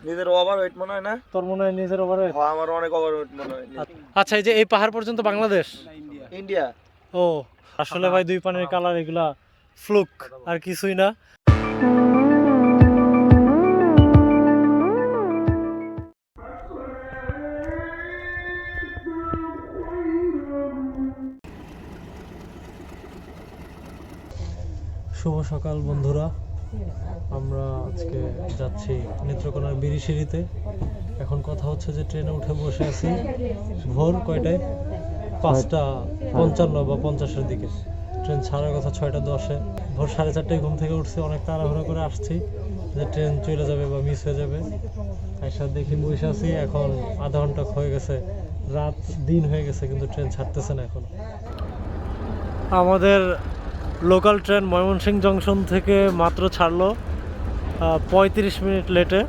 নিজের over wait মনে হয় না? তোর মনে হয় নিজের ওভারে হ্যাঁ আমার অনেক ওভার ওয়েট মনে হয় আচ্ছা এই যে এই পাহাড় পর্যন্ত বাংলাদেশ? ইন্ডিয়া। ও আসলে ভাই দুই পানের কালার এগুলা ফ্লুক আর কিছুই না। শুভ সকাল বন্ধুরা। আমরা আজকে যাচ্ছি নেত্রকোনার বিরিশিরিতে এখন কথা হচ্ছে যে ট্রেনে উঠে বসে আছি ভোর কয়টায়? পাঁচটা পঞ্চান্ন বা পঞ্চাশের দিকে। ট্রেন ছাড়ার কথা ছয়টা দশে। ভোর সাড়ে চারটায় ঘুম থেকে উঠছি, অনেক তাড়াহুড়ো করে আসছি যে ট্রেন চলে যাবে বা মিস হয়ে যাবে। এসে দেখি বসে আছি, এখন আধা ঘণ্টা হয়ে গেছে। রাত দিন হয়ে গেছে, কিন্তু ট্রেন ছাড়তেছে না এখন। আমাদের লোকাল ট্রেন ময়মনসিংহ জংশন থেকে মাত্র ছাড়লো পঁয়ত্রিশ মিনিট লেটে।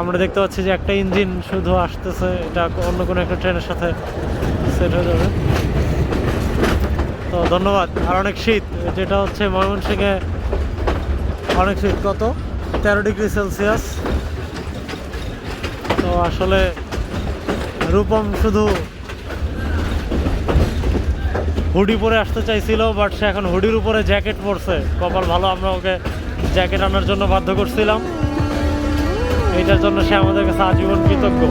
আমরা দেখতে পাচ্ছি যে একটা ইঞ্জিন শুধু আসতেছে, এটা অন্য কোনো একটা ট্রেনের সাথে সেট হয়ে যাবে। তো ধন্যবাদ। আর অনেক শীত, যেটা হচ্ছে ময়মনসিংহে অনেক শীত। কত? তেরো ডিগ্রি সেলসিয়াস। তো আসলে রূপম শুধু হুডি পরে আসতে চাইছিল বাট সে এখন হুডির উপরে জ্যাকেট পরছে কপাল ভালো আমরা ওকে জ্যাকেট আনার জন্য বাধ্য করছিলাম এইটার জন্য সে আমাদের কাছে আজীবন কৃতজ্ঞ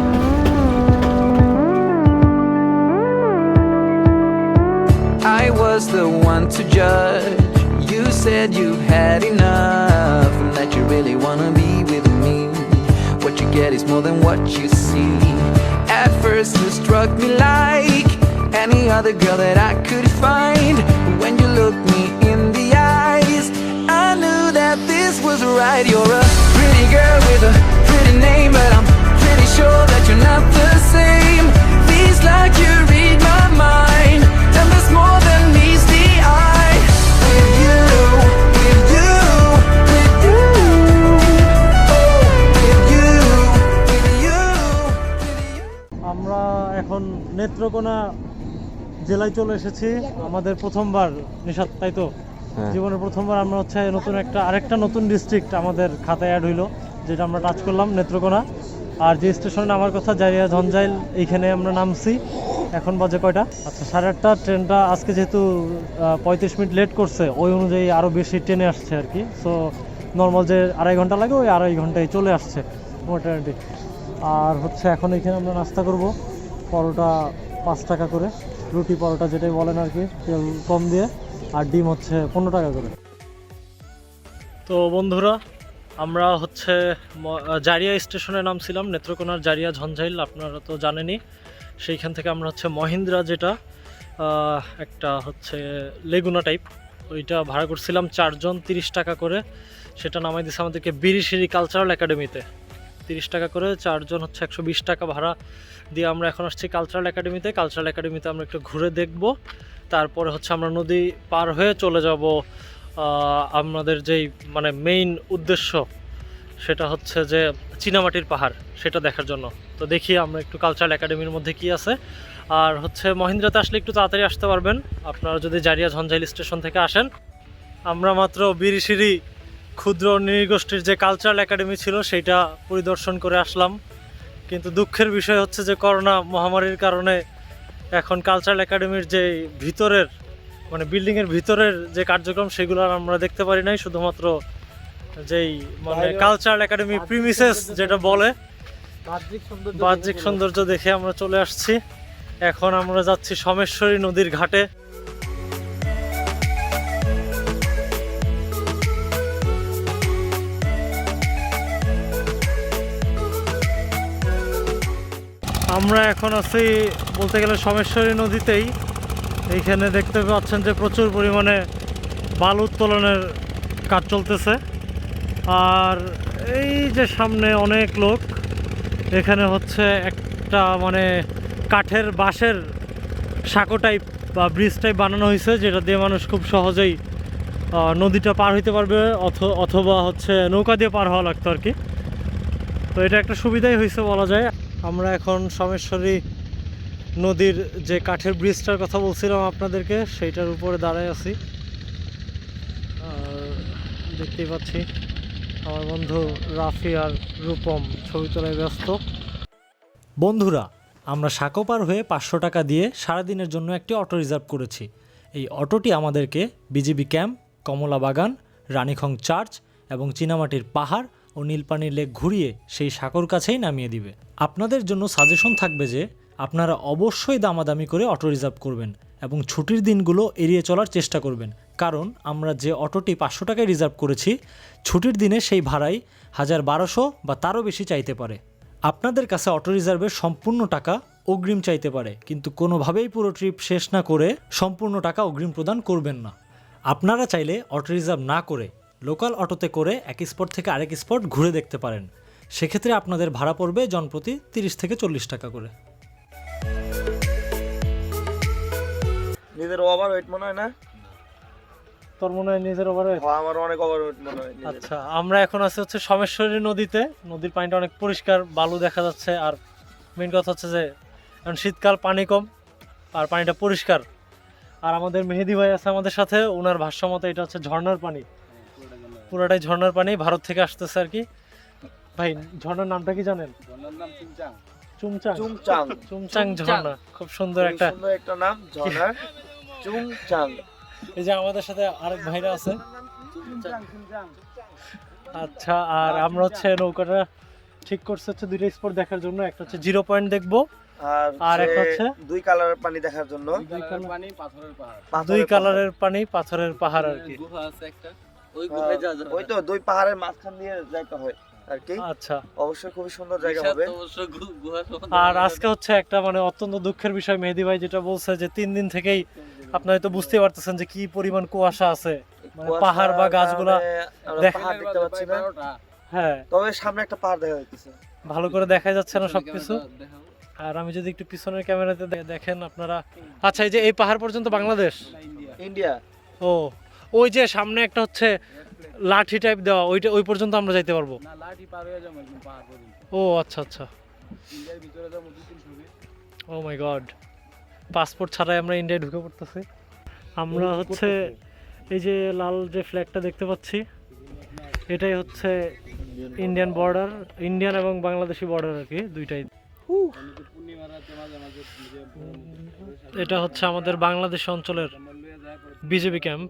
I was the one to judge. You said you've had enough and that you really wanna be with me. What you get is more than what you see. At first, you struck me like any other girl that I could find. But when you looked me in the eyes, I knew that this was right. You're a pretty girl with a pretty name, but I'm pretty sure that you're not the same. Feels like you read my mind, and there's more than meets the eye. With you, with you, with you, oh, with you, with you, with you. আমরা এখন নেত্রকোনা জেলায় চলে এসেছি। আমাদের প্রথমবার নিশাত তাই তো? জীবনের প্রথমবার আমরা হচ্ছে নতুন একটা আরেকটা নতুন ডিস্ট্রিক্ট আমাদের খাতায় অ্যাড হইল যেটা আমরা টাচ করলাম নেত্রকোনা। আর যে স্টেশনে নামার কথা জারিয়া ঝঞ্ঝাইল এইখানে আমরা নামছি। এখন বাজে কয়টা? আচ্ছা সাড়ে আটটা। ট্রেনটা আজকে যেহেতু পঁয়ত্রিশ মিনিট লেট করছে ওই অনুযায়ী আরও বেশি ট্রেনে আসছে আর কি। সো নর্মাল যে আড়াই ঘণ্টা লাগে ওই আড়াই ঘন্টায় চলে আসছে মোটামুটি। আর হচ্ছে এখন এখানে আমরা নাস্তা করব পরোটা পাঁচ টাকা করে। রুটি পরোটা যেটাই বলেন আর কি, তেল কম দিয়ে, আর ডিম হচ্ছে পনেরো টাকা করে। তো বন্ধুরা, আমরা হচ্ছে জারিয়া স্টেশনে নামছিলাম, নেত্রকোনার জারিয়া ঝঞ্ঝাইল, আপনারা তো জানেনই। সেইখান থেকে আমরা হচ্ছে মহিন্দ্রা যেটা একটা হচ্ছে লেগুনা টাইপ ওইটা ভাড়া করছিলাম চারজন তিরিশ টাকা করে। সেটা নামাই দিয়েছে আমাদেরকে বিরিশিরি কালচারাল একাডেমিতে তিরিশ টাকা করে, চারজন হচ্ছে একশো বিশ টাকা ভাড়া দিয়ে আমরা এখন আসছি কালচারাল একাডেমিতে কালচারাল একাডেমিতে আমরা একটু ঘুরে দেখব। তারপরে হচ্ছে আমরা নদী পার হয়ে চলে যাব আমাদের যেই মানে মেইন উদ্দেশ্য, সেটা হচ্ছে যে চীনামাটির পাহাড়, সেটা দেখার জন্য। তো দেখি আমরা একটু কালচারাল একাডেমির মধ্যে কি আছে। আর হচ্ছে মহিন্দ্রাতে আসলে একটু তাড়াতাড়ি আসতে পারবেন। আপনারা যদি জারিয়া ঝঞ্ঝাইল স্টেশন থেকে আসেন, আমরা মাত্র বিরিশিরি ক্ষুদ্র নৃগোষ্ঠীর যে কালচারাল একাডেমি ছিল সেইটা পরিদর্শন করে আসলাম। কিন্তু দুঃখের বিষয় হচ্ছে যে করোনা মহামারীর কারণে এখন কালচারাল একাডেমির যে ভিতরের মানে বিল্ডিংয়ের ভিতরের যে কার্যক্রম সেগুলো আর আমরা দেখতে পারি নাই। শুধুমাত্র যেই মানে কালচারাল একাডেমি প্রিমিসেস যেটা বলে বাহ্যিক সৌন্দর্য দেখে আমরা চলে আসছি। এখন আমরা যাচ্ছি সমেশ্বরী নদীর ঘাটে। আমরা এখন আছি বলতে গেলে সমেশ্বরী নদীতেই। এইখানে দেখতে পাচ্ছেন যে প্রচুর পরিমাণে বালু উত্তোলনের কাজ চলতেছে। আর এই যে সামনে অনেক লোক, এখানে হচ্ছে একটা মানে কাঠের বাঁশের সাঁকো টাইপ বা ব্রিজ টাইপ বানানো হয়েছে, যেটা দিয়ে মানুষ খুব সহজেই নদীটা পার হইতে পারবে, অথ- অথবা হচ্ছে নৌকা দিয়ে পার হওয়া লাগতো আর কি। তো এটা একটা সুবিধাই হয়েছে বলা যায়। আমরা এখন সমেশ্বরী নদীর যে কাঠের ব্রিজটার কথা বলছিলাম আপনাদেরকে, সেইটার উপরে দাঁড়ায় আছি। দেখতেই পাচ্ছি আমার বন্ধু রাফি আর রূপম ছবি তোলায় ব্যস্ত। বন্ধুরা, আমরা সাকোপার হয়ে পাঁচশো টাকা দিয়ে সারাদিনের জন্য একটি অটো রিজার্ভ করেছি। এই অটোটি আমাদেরকে বিজিবি ক্যাম্প কমলা বাগান রানীখং চার্চ এবং চীনামাটির পাহাড় ও নীলপানির লেক ঘুরিয়ে সেই সাঁকোর কাছেই নামিয়ে দিবে। আপনাদের জন্য সাজেশন থাকবে যে, আপনারা অবশ্যই দামাদামি করে অটো রিজার্ভ করবেন এবং ছুটির দিনগুলো এড়িয়ে চলার চেষ্টা করবেন। কারণ আমরা যে অটোটি পাঁচশো টাকায় রিজার্ভ করেছি, ছুটির দিনে সেই ভাড়াই হাজার বারোশো বা তারও বেশি চাইতে পারে। আপনাদের কাছে অটো রিজার্ভের সম্পূর্ণ টাকা অগ্রিম চাইতে পারে, কিন্তু কোনোভাবেই পুরো ট্রিপ শেষ না করে সম্পূর্ণ টাকা অগ্রিম প্রদান করবেন না। আপনারা চাইলে অটো রিজার্ভ না করে লোকাল অটোতে করে এক স্পট থেকে আরেক স্পট ঘুরে দেখতে পারেন। সেক্ষেত্রে আপনাদের ভাড়া পড়বে জনপ্রতি তিরিশ থেকে চল্লিশ টাকা করে। নিজের ওভার ওয়েট মনে হয় না? তোর মনে হয় নিজের ওভারে হ্যাঁ, আমার অনেক ওভার ওয়েট মনে হয় আচ্ছা আমরা এখন আছি হচ্ছে সমেশ্বরী নদীতে। নদীর পানিটা অনেক পরিষ্কার বালু দেখা যাচ্ছে আর মেন কথা হচ্ছে যে এখন শীতকাল পানি কম আর পানিটা পরিষ্কার। আর আমাদের মেহেদি ভাই আছে আমাদের সাথে ওনার ভাষ্য মতো এটা হচ্ছে ঝর্ণার পানি। পুরোটাই ঝর্ণার পানি ভারত থেকে আসতেছে আর কি। ভাই ঝর্ণার নামটা কি জানেন? চুমচাং চুংচাং। চুমচাং ঝর্ণা খুব সুন্দর একটা সুন্দর একটা নাম ঝর্ণার চুংচাং। এই যে আমাদের সাথে আরেক ভাইরা আছে। আচ্ছা আর আমরা হচ্ছে নৌকাটা ঠিক করছে হচ্ছে দুইটা স্পট দেখার জন্য। একটা হচ্ছে জিরো পয়েন্ট দেখব আর একটা হচ্ছে? দুই কালারের পানি দেখার জন্য। দুই কালার- পানি পাথরের পাহাড়। দুই কালারের পানি পাথরের পাহাড় আর কি। গুহা আছে একটা। ওই গুহায় তো দুই পাহাড়ের মাঝখান দিয়ে যাইতে হয় আর কি। আচ্ছা। অবশ্যই খুবই সুন্দর জায়গা হবে। আর আজকে হচ্ছে একটা মানে অত্যন্ত দুঃখের বিষয় মেহেদি ভাই যেটা বলছে যে তিন দিন থেকেই আপনারা তো বুঝতে পারতেছেন যে কি পরিমাণ কুয়াশা আছে। মানে পাহাড় বা গাছগুলা দেখ- দেখতে পাচ্ছি না। হ্যাঁ। তবে সামনে একটা পাহাড় দেখা যাচ্ছে ভালো করে দেখা যাচ্ছে না সবকিছু। আর আমি যদি একটু পিছনের ক্যামেরাতে দেখেন আপনারা। আচ্ছা এই যে এই পাহাড় পর্যন্ত বাংলাদেশ? ইন্ডিয়া। ও ওই যে সামনে একটা হচ্ছে লাঠি টাইপ দেওয়া ওইটা ওই পর্যন্ত আমরা যাইতে পারব। ও আচ্ছা আচ্ছা। ও মাই গড পাসপোর্ট ছাড়াই আমরা ইন্ডিয়ায় ঢুকে পড়তেছি। আমরা হচ্ছে এই যে লাল যে ফ্ল্যাগটা দেখতে পাচ্ছি এটাই হচ্ছে ইন্ডিয়ান বর্ডার ইন্ডিয়ান এবং বাংলাদেশি বর্ডার আর কি দুইটাই। এটা হচ্ছে আমাদের বাংলাদেশ অঞ্চলের বিজেপি ক্যাম্প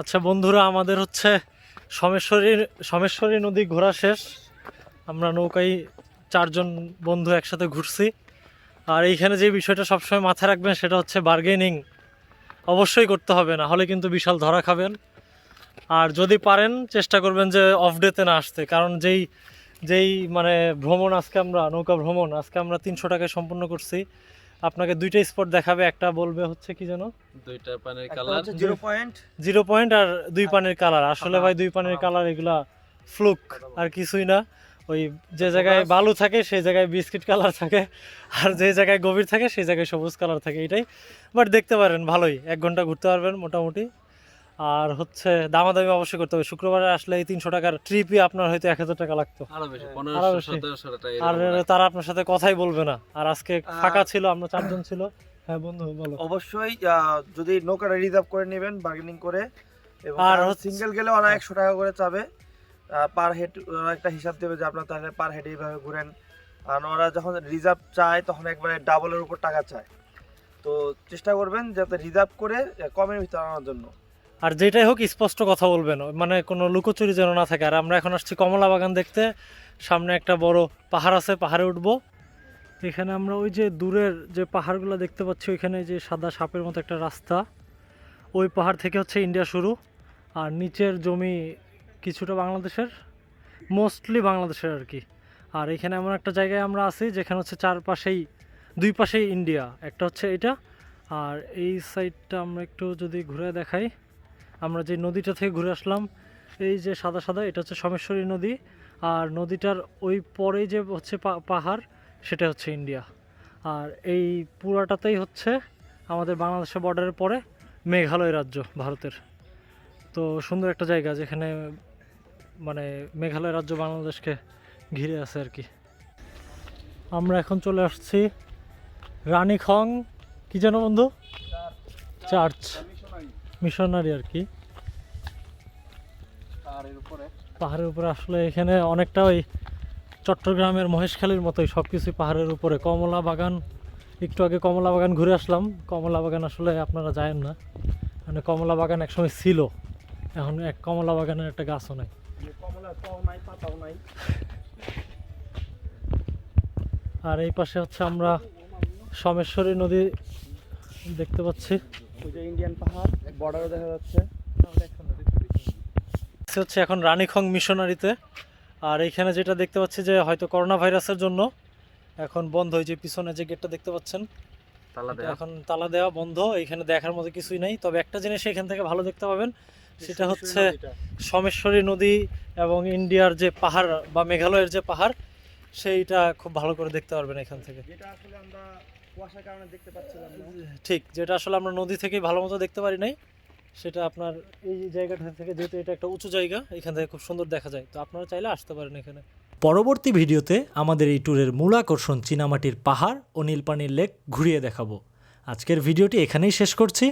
আচ্ছা বন্ধুরা, আমাদের হচ্ছে সমেশ্বরী সমেশ্বরী নদী ঘোরা শেষ। আমরা নৌকায় চারজন বন্ধু একসাথে ঘুরছি। আর এইখানে যে বিষয়টা সবসময় মাথায় রাখবেন, সেটা হচ্ছে বার্গেনিং অবশ্যই করতে হবে, না হলে কিন্তু বিশাল ধরা খাবেন। আর যদি পারেন, চেষ্টা করবেন যে অফ ডেতে না আসতে। কারণ যেই যেই মানে ভ্রমণ আজকে আমরা, নৌকা ভ্রমণ, আজকে আমরা তিনশো টাকায় সম্পূর্ণ করছি। আপনাকে দুইটা স্পট দেখাবে একটা বলবে হচ্ছে কি যেন? দুইটা পানের কালার হচ্ছে জিরো পয়েন্ট জিরো পয়েন্ট আর দুই পানের কালার আসলে ভাই দুই পানের কালার এগুলা ফ্লুক আর কিছুই না। ওই যে জায়গায় বালু। থাকে সেই জায়গায় বিস্কিট কালার থাকে আর যে জায়গায় গভীর থাকে সেই জায়গায় সবুজ কালার থাকে এটাই। বাট দেখতে পারেন ভালোই। এক ঘণ্টা ঘুরতে পারবেন মোটামুটি। আর হচ্ছে দামাদামি অবশ্যই করতে হবে। শুক্রবারে আসলে এই তিনশো টাকার ট্রিপই আপনার হয়তো এক হাজার টাকা লাগতো। আরও বেশি আরও তারা আপনার সাথে কথাই বলবে না। আর আজকে ফাঁকা ছিল আমরা চারজন ছিল। হ্যাঁ বন্ধু বলো। অবশ্যই আহ, যদি নৌকাটা রিজার্ভ করে নেবেন বার্গেনিং করে এবং আর সিঙ্গেল গেলে ওরা একশো টাকা করে চাবে। পার হেড একটা হিসাব দেবে যে আপনার তাহলে পার হেড এইভাবে ঘুরেন। আর ওরা যখন রিজার্ভ চায় তখন একবারে ডাবলের উপর টাকা চায়। তো চেষ্টা করবেন যাতে রিজার্ভ করে কমের ভিতরে আনার জন্য। আর যেটাই হোক, স্পষ্ট কথা বলবেন। মানে কোনো লুকোচুরি যেন না থাকে। আর আমরা এখন আসছি কমলা বাগান দেখতে। সামনে একটা বড় পাহাড় আছে, পাহাড়ে উঠব। এখানে আমরা ওই যে দূরের যে পাহাড়গুলো দেখতে পাচ্ছি, ওইখানে যে সাদা সাপের মতো একটা রাস্তা। ওই পাহাড় থেকে হচ্ছে ইন্ডিয়া শুরু। আর নিচের জমি কিছুটা বাংলাদেশের। মোস্টলি বাংলাদেশের আর কি। আর এখানে এমন একটা জায়গায় আমরা আছি, যেখানে হচ্ছে চারপাশেই, দুই পাশেই ইন্ডিয়া। একটা হচ্ছে এটা। আর এই সাইডটা আমরা একটু যদি ঘুরে দেখাই। আমরা যে নদীটা থেকে ঘুরে আসলাম এই যে সাদা সাদা এটা হচ্ছে সমেশ্বরী নদী। আর নদীটার ওই পরে যে হচ্ছে পাহাড় সেটা হচ্ছে ইন্ডিয়া। আর এই পুরাটাতেই হচ্ছে আমাদের বাংলাদেশের বর্ডারের পরে মেঘালয় রাজ্য ভারতের। তো সুন্দর একটা জায়গা যেখানে মানে মেঘালয় রাজ্য বাংলাদেশকে ঘিরে আছে আর কি। আমরা এখন চলে আসছি রানীখং কি যেন বন্ধু? চার্চ। মিশনারি আর কি। আর উপরে। পাহাড়ের উপরে আসলে এখানে অনেকটা ওই চট্টগ্রামের মহেশখালীর মতোই সব কিছুই পাহাড়ের উপরে। কমলা বাগান একটু আগে কমলা বাগান ঘুরে আসলাম। কমলা বাগান আসলে আপনারা জানেন না। মানে কমলা বাগান একসময় ছিল। এখন এক কমলা বাগানের একটা গাছও নাই। আর এই পাশে হচ্ছে আমরা সমেশ্বরী নদী দেখতে পাচ্ছি। ওই যে ইন্ডিয়ান পাহাড় বর্ডারও দেখা যাচ্ছে। সে হচ্ছে এখন রানীখং মিশনারিতে। আর এইখানে যেটা দেখতে পাচ্ছি যে হয়তো করোনা ভাইরাসের জন্য এখন বন্ধ হয়েছে। পিছনে যে গেটটা দেখতে পাচ্ছেন এখন তালা দেওয়া বন্ধ। এখানে দেখার মতো কিছুই নাই। তবে একটা জিনিস এখান থেকে ভালো দেখতে পাবেন সেটা হচ্ছে সমেশ্বরী নদী এবং ইন্ডিয়ার যে পাহাড় বা মেঘালয়ের যে পাহাড় সেইটা খুব ভালো করে দেখতে পারবেন এখান থেকে। যেটা আসলে আমরা কুয়াশার কারণে দেখতে পাচ্ছিলাম ঠিক, যেটা আসলে আমরা নদী থেকে ভালো মতো দেখতে পারি নাই, সেটা আপনার এই জায়গাটা থেকে যেহেতু এটা একটা উঁচু জায়গা, এখান থেকে খুব সুন্দর দেখা যায়। তো আপনারা চাইলে আসতে পারেন এখানে। পরবর্তী ভিডিওতে আমাদের এই ট্যুরের মূল আকর্ষণ চীনামাটির পাহাড় ও নীলপানির লেক ঘুরিয়ে দেখাবো। আজকের ভিডিওটি এখানেই শেষ করছি।